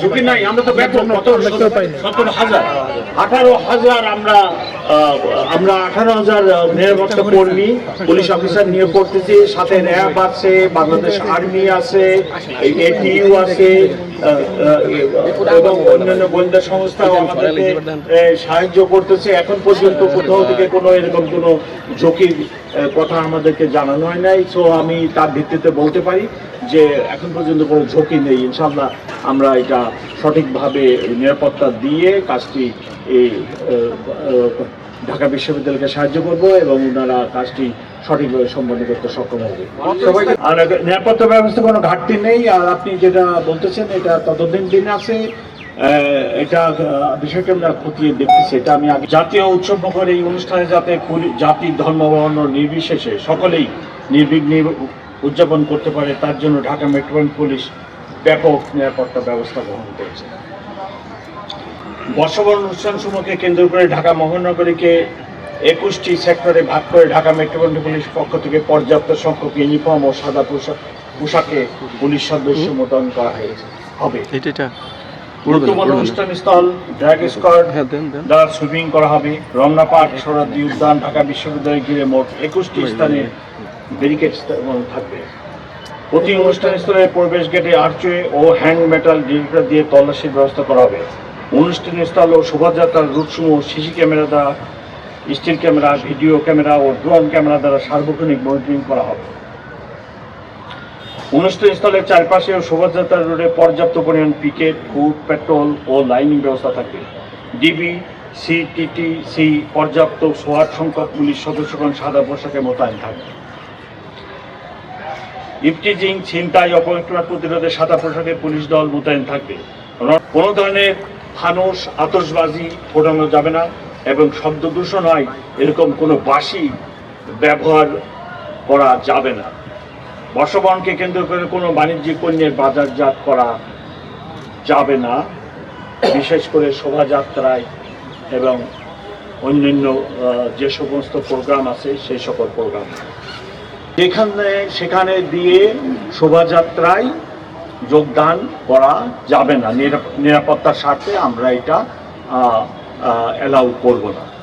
ঝুঁকি নাই আমরা তো ব্যাপক কত সতেরো হাজার। আঠারো হাজার আমরা আমরা আঠারো হাজার নিরাপত্তা কর্মী পুলিশ অফিসার নিয়োগ করতেছি। সাথে র্যাব আছে বাংলাদেশ আর্মি আছে এটিইউ আছে আহ, আহ, এবং অন্যান্য গোয়েন্দা সংস্থাও আমাদেরকে সাহায্য করতেছে। এখন পর্যন্ত কোথাও থেকে কোনো এরকম কোনো ঝুঁকির কথা আমাদেরকে জানানো হয় নাই। সো আমি তার ভিত্তিতে বলতে পারি। যে এখন পর্যন্ত কোনো ঝুঁকি নেই ইনশাল্লাহ আমরা এটা সঠিকভাবে নিরাপত্তা দিয়ে কাজটি এই ঢাকা বিশ্ববিদ্যালয়কে সাহায্য করব এবং ওনারা কাজটি সঠিকভাবে সম্পন্ন করতে সক্ষম হবে। আর নিরাপত্তা ব্যবস্থা কোনো ঘাটতি নেই, আর আপনি যেটা বলতেছেন, এটা ততদিন দিন আছে এটা বিষয়টা আমরা খতিয়ে দেখতেছি। এটা আমি আগে জাতীয় উৎসব মুখর এই অনুষ্ঠানে যাতে পুলি- জাতি ধর্ম বর্ণ নির্বিশেষে সকলেই নির্বিঘ্নে উদযাপন করতে পারে তার জন্য ঢাকা মেট্রোপলিটন পুলিশ ব্যাপক নিরাপত্তা ব্যবস্থা গ্রহণ করেছে। বর্ষবরণ অনুষ্ঠান সমূহকে কেন্দ্র করে ঢাকা মহানগরীকে একুশটি সেক্টরে ভাগ করে ঢাকা মেট্রোপলিটন পুলিশ পক্ষ থেকে পর্যাপ্ত সংখ্যক ইউনিফর্ম ও সাদা পোশাক পোশাকে পুলিশ সদস্য মোতায়েন করা হয়েছে হবে। গুরুত্বপূর্ণ স্কোয়াড হ্যাঁ দ্বারা সুইমিং করা হবে রমনা পার্ক সরাদি উদ্যান ঢাকা বিশ্ববিদ্যালয় ঘিরে মোট একুশটি স্থানে ব্যারিকেড থাকবে। প্রতি অনুষ্ঠান স্থলে প্রবেশ গেটে আর্চওয়ে ও হ্যান্ড মেটাল ডিটেক্টর দিয়ে তল্লাশির ব্যবস্থা করা হবে। অনুষ্ঠান স্থল ও শোভাযাত্রার রুটসমূহ, সিসি ক্যামেরা দ্বারা, স্টিল ক্যামেরা, ভিডিও ক্যামেরা ও ড্রোন ক্যামেরা দ্বারা সার্বক্ষণিক মনিটরিং করা হবে। অনুষ্ঠান স্থলের চারপাশে ও শোভাযাত্রা রোডে পর্যাপ্ত পরিমাণ পিকেট ফুড পেট্রোল ও লাইনিং ব্যবস্থা থাকবে। ডিবি, সিটিটিসি, পর্যাপ্ত সোয়াট সংখ্যক পুলিশ সদস্যগণ সাদা পোশাকে মোতায়েন থাকবে। ইফটিজিং, ছিনতাই অপবিত্রতা প্রতিরোধে সাদা পোশাকে পুলিশ দল মোতায়েন থাকবে। কোনো ধরনের ফানুস আতসবাজি ফোটানো যাবে না এবং শব্দ দূষণ হয় এরকম কোনো বাসি ব্যবহার করা যাবে না। বর্ষবরণকে কেন্দ্র করে কোনো বাণিজ্যিক পণ্যের বাজারজাত করা যাবে না। বিশেষ করে শোভাযাত্রায় এবং অন্যান্য যে সমস্ত প্রোগ্রাম আছে, সেই সকল প্রোগ্রাম। যেখানে সেখানে দিয়ে শোভাযাত্রায় যোগদান করা যাবে না। নিরাপ- নিরাপত্তার স্বার্থে আমরা এটা অ্যালাউ করব না।